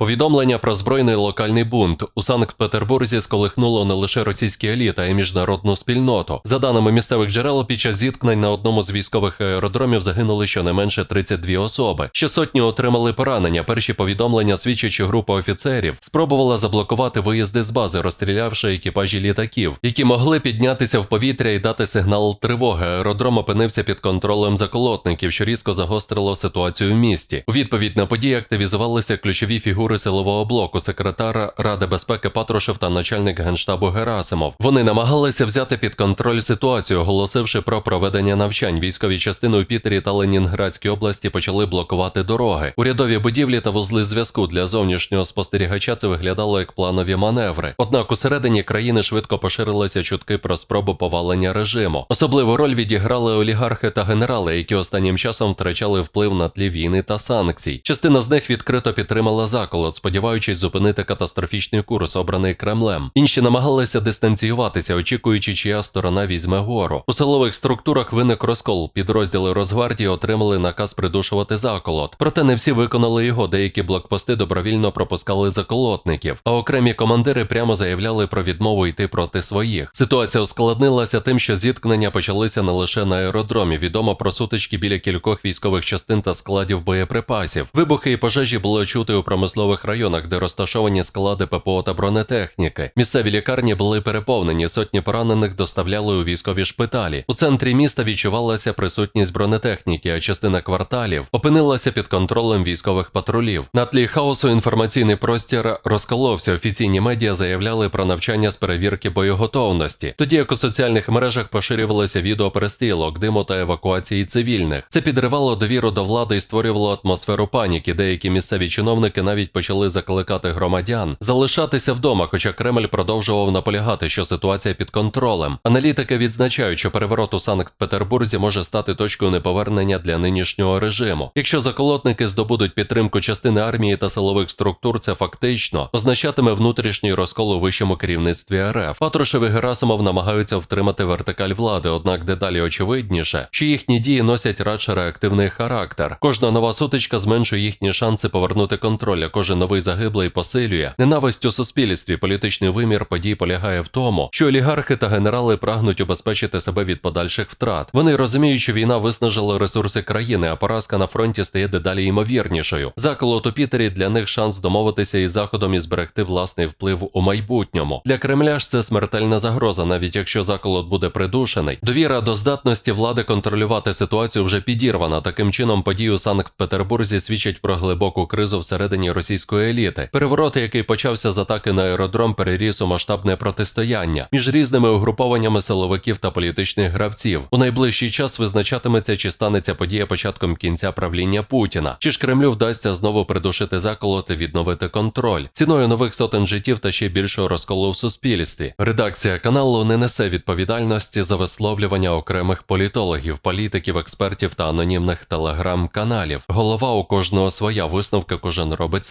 Повідомлення про збройний локальний бунт у Санкт-Петербурзі сколихнуло не лише російські еліти, а й міжнародну спільноту. За даними місцевих джерел, під час зіткнень на одному з військових аеродромів загинули щонайменше 32 особи. Ще сотні отримали поранення. Перші повідомлення свідчать, що група офіцерів спробувала заблокувати виїзди з бази, розстрілявши екіпажі літаків, які могли піднятися в повітря і дати сигнал тривоги. Аеродром опинився під контролем заколотників, що різко загострило ситуацію в місті. У відповідь на події активізувалися ключові фігури силового блоку, секретар Ради безпеки Патрушев та начальник генштабу Герасимов. Вони намагалися взяти під контроль ситуацію, оголосивши про проведення навчань. Військові частини у Пітері та Ленінградській області почали блокувати дороги. Урядові будівлі та вузли зв'язку для зовнішнього спостерігача це виглядало як планові маневри. Однак усередині країни швидко поширилися чутки про спробу повалення режиму. Особливу роль відіграли олігархи та генерали, які останнім часом втрачали вплив на тлі війни та санкцій. Частина з них відкрито підтримала заколот, сподіваючись зупинити катастрофічний курс, обраний Кремлем. Інші намагалися дистанціюватися, очікуючи, чия сторона візьме гору. У силових структурах виник розкол. Підрозділи Росгвардії отримали наказ придушувати заколот. Проте не всі виконали його. Деякі блокпости добровільно пропускали заколотників, а окремі командири прямо заявляли про відмову йти проти своїх. Ситуація ускладнилася тим, що зіткнення почалися не лише на аеродромі. Відомо про сутички біля кількох військових частин та складів боєприпасів. Вибухи і пожежі було чути у промислових районах, де розташовані склади ППО та бронетехніки. Місцеві лікарні були переповнені, сотні поранених доставляли у військові шпиталі. У центрі міста відчувалася присутність бронетехніки, а частина кварталів опинилася під контролем військових патрулів. На тлі хаосу інформаційний простір розколовся. Офіційні медіа заявляли про навчання з перевірки боєготовності, тоді як у соціальних мережах поширювалося відео перестрілок, диму та евакуації цивільних. Це підривало довіру до влади і створювало атмосферу паніки. Деякі місцеві чиновники навіть почали закликати громадян залишатися вдома, хоча Кремль продовжував наполягати, що ситуація під контролем. Аналітики відзначають, що переворот у Санкт-Петербурзі може стати точкою неповернення для нинішнього режиму. Якщо заколотники здобудуть підтримку частини армії та силових структур, це фактично означатиме внутрішній розкол у вищому керівництві РФ. Патрушев і Герасимов намагаються втримати вертикаль влади, однак дедалі очевидніше, що їхні дії носять радше реактивний характер. Кожна нова сутичка зменшує їхні шанси повернути контроль, кожен новий загиблий посилює ненависть у суспільстві. Політичний вимір подій полягає в тому, що олігархи та генерали прагнуть убезпечити себе від подальших втрат. Вони розуміють, що війна виснажила ресурси країни, а поразка на фронті стає дедалі ймовірнішою. Заколот у Пітері для них шанс домовитися із заходом і зберегти власний вплив у майбутньому. Для Кремля ж це смертельна загроза, навіть якщо заколот буде придушений. Довіра до здатності влади контролювати ситуацію вже підірвана. Таким чином, події у Санкт-Петербурзі свідчать про глибоку кризу всередині російської еліти. Переворот, який почався з атаки на аеродром, переріс у масштабне протистояння між різними угрупованнями силовиків та політичних гравців. У найближчий час визначатиметься, чи станеться подія початком кінця правління Путіна, чи ж Кремлю вдасться знову придушити заколот і відновити контроль ціною нових сотень життів та ще більшого розколу в суспільстві. Редакція каналу не несе відповідальності за висловлювання окремих політологів, політиків, експертів та анонімних телеграм-каналів. Голова у кожного своя висновка кожен робить